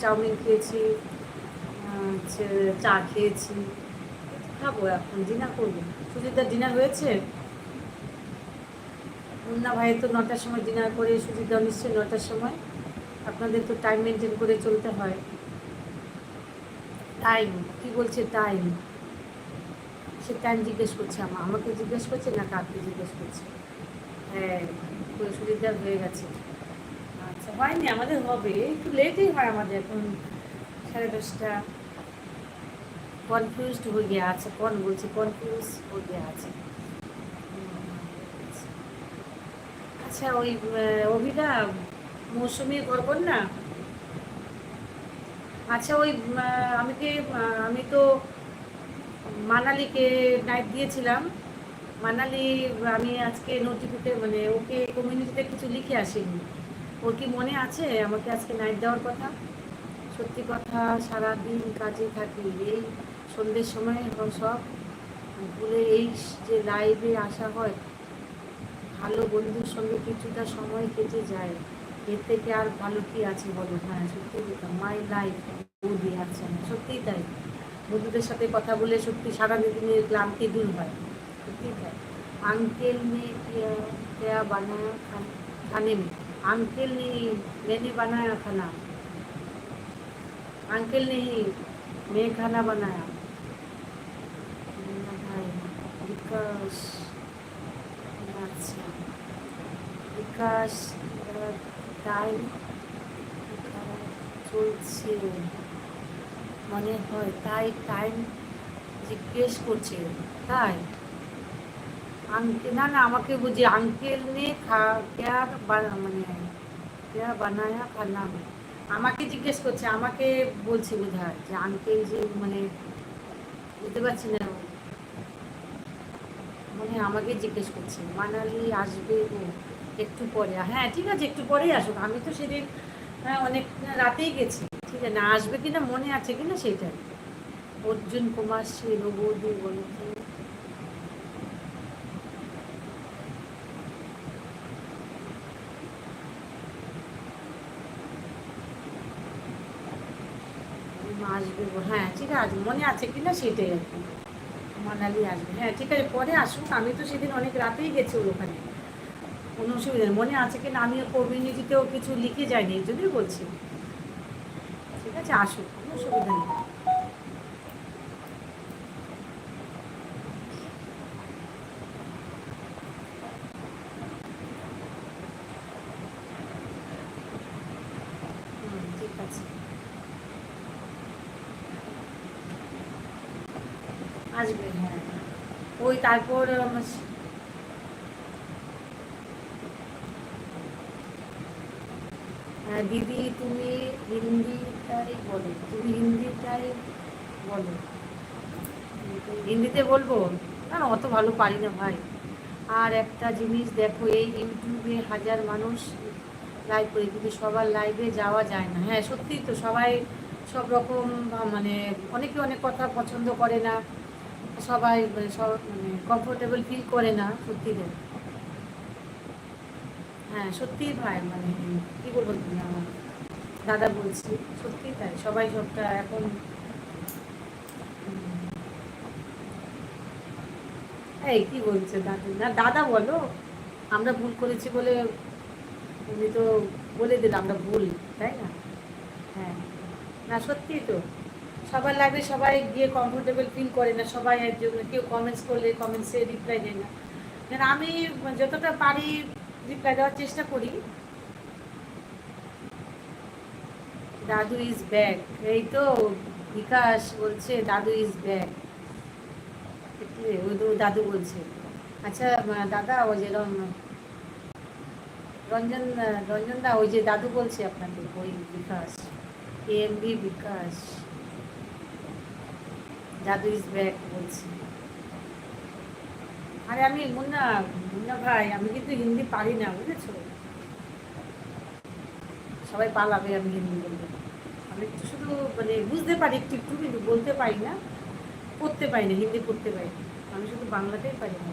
Chowmein খেয়েছি চা খেয়েছি। খাব এখন ডিনার করব। সুজিতার ডিনার হয়েছে? মুন্না ভাইয়ের তো নটার সময় ডিনার করে সুজিতাও নিশ্চয়ই নটার সময়। আপনাদের তো টাইম মেনটেন করে চলতে হয়। টাইম কি বলছে টাইম সে টাইম জিজ্ঞেস করছে আমা আমাকে জিজ্ঞেস করছে না কাকে জিজ্ঞেস করছে হ্যাঁ সুবিধা হয়ে গেছে। হয়নি আমাদের হবে। একটু লেটই হয় আমাদের এখন। সাড়ে দশটা। হয়ে গিয়ে আছে কোন বলছে কনফিউজ হয়ে গিয়ে আছে। আচ্ছা ওই আহ, মৌসুমি করবেন না? আচ্ছা ওই আমি কি আমি তো মানালিকে নাইট দিয়েছিলাম। মানালি আমি আজকে নোটিফিকে মানে ওকে কমিউনিটিতে কিছু লিখে আসিনি। ওর কি মনে আছে আমাকে আজকে নাইট দেওয়ার কথা? সত্যি কথা, সারাদিন কাজে থাকি, এই সন্ধ্যের সময় সব। ভুলে এই যে লাইভে আসা হয়, ভালো বন্ধুর সঙ্গে কিছুটা সময় কেটে যায়। এর থেকে আর ভালো কি আছে বলো? হ্যাঁ সত্যি কথা মাই লাইফ বৌদি আছে। সত্যিই তাই। বন্ধুদের সাথে কথা বলে সত্যি সারাদিন দিনের ক্লান্তি দূর হয়। সত্যিই তাই। আঙ্কেল মেয়ে কেয়া বানা খানে মেয়ে। अंकल ने मैंने बनाया खाना अंकल नहीं मैं खाना बनाया मुन्ना भाई विकास আচ্ছা বিকাশ টাইম চলছে মনে হয় তাই টাইম জিজ্ঞেস করছে তাই আঙ্কেল না না, আমাকে বুঝি আঙ্কেল নে খা ক্যা মানে ক্যা বানায়া খানা আমাকে জিজ্ঞেস করছে, আমাকে বলছে বোধ হয় যে আঙ্কেল যে মানে বুঝতে পারছি না। মানে আমাকে জিজ্ঞেস করছে, মানালি আসবে ও একটু পরে। হ্যাঁ ঠিক আছে, একটু পরেই আসুক। আমি তো সেদিন হ্যাঁ অনেক রাতেই গেছি। ঠিক আছে, না আসবে কিনা, মনে আছে কিনা সেটাই অর্জুন কুমার সেন বৌদি বলতে আসবে হ্যাঁ ঠিক আছে, মনে আছে কি না সেটাই আর কি। মানালি আসবে হ্যাঁ ঠিক আছে, পরে আসুক, আমি তো সেদিন অনেক রাতেই গেছি ওখানে। কোনো অসুবিধা মনে আছে কিনা আমিও কমিউনিটিতেও কিছু লিখে যাইনি, এই জন্যই বলছি। ঠিক আছে, আসুক, কোনো অসুবিধা নেই হুম, ঠিক আছে আসবে। হ্যাঁ ওই তারপর হ্যাঁ, দিদি তুমি হিন্দিটাই বলো। তুমি হিন্দিটাই বলো। হিন্দিতে বলব? না অত ভালো পারি না ভাই। আর একটা জিনিস দেখো এই ইউটিউবে হাজার মানুষ লাইভ করে কিন্তু সবার লাইভে যাওয়া যায় না। হ্যাঁ সত্যিই তো সবাই সব রকম মানে অনেকে অনেক কথা পছন্দ করে না। সবাই মানে মানে কমফোর্টেবল ফিল করে না সত্যি হ্যাঁ সত্যিই ভাই মানে কি বলব তুমি আমার দাদা বলছি, সত্যিই তাই। সবাই সবটা এখন এই কি বলছে দাদু? না, দাদা বলো, আমরা ভুল করেছি বলে উনি তো বলে দিল, আমরা ভুল, তাই না? হ্যাঁ না, সত্যিই তো। সবার লাগবে সবাই গিয়ে কমফোর্টেবল ফিল করে না, সবাই কেউ কমেন্টস করলে কমেন্টসে রিপ্লাই দেয় না। কেন আমি যতটা পারি রিপ্লাই দেওয়ার চেষ্টা করি। দাদু ইজ ব্যাক এই তো বিকাশ বলছে, দাদু ইজ ব্যাক দাদু বলছে। আচ্ছা দাদা ওই যে রঞ্জন রঞ্জন দা, ওই যে দাদু বলছে আপনাকে ওই বিকাশ এমবি বিকাশ। দাদু ইজ ব্যাক বলছি। আরে আমি মুন্না মুন্না ভাই, আমি কিন্তু হিন্দি পারি না, বুঝেছ? সবাই পালাবে, আমি হিন্দি বলতে আমি একটু শুধু মানে বুঝতে পারি, একটু একটু কিন্তু বলতে পারি না পড়তে পারি না, হিন্দি পড়তে পারি না। আমি শুধু বাংলাতেই পারি না।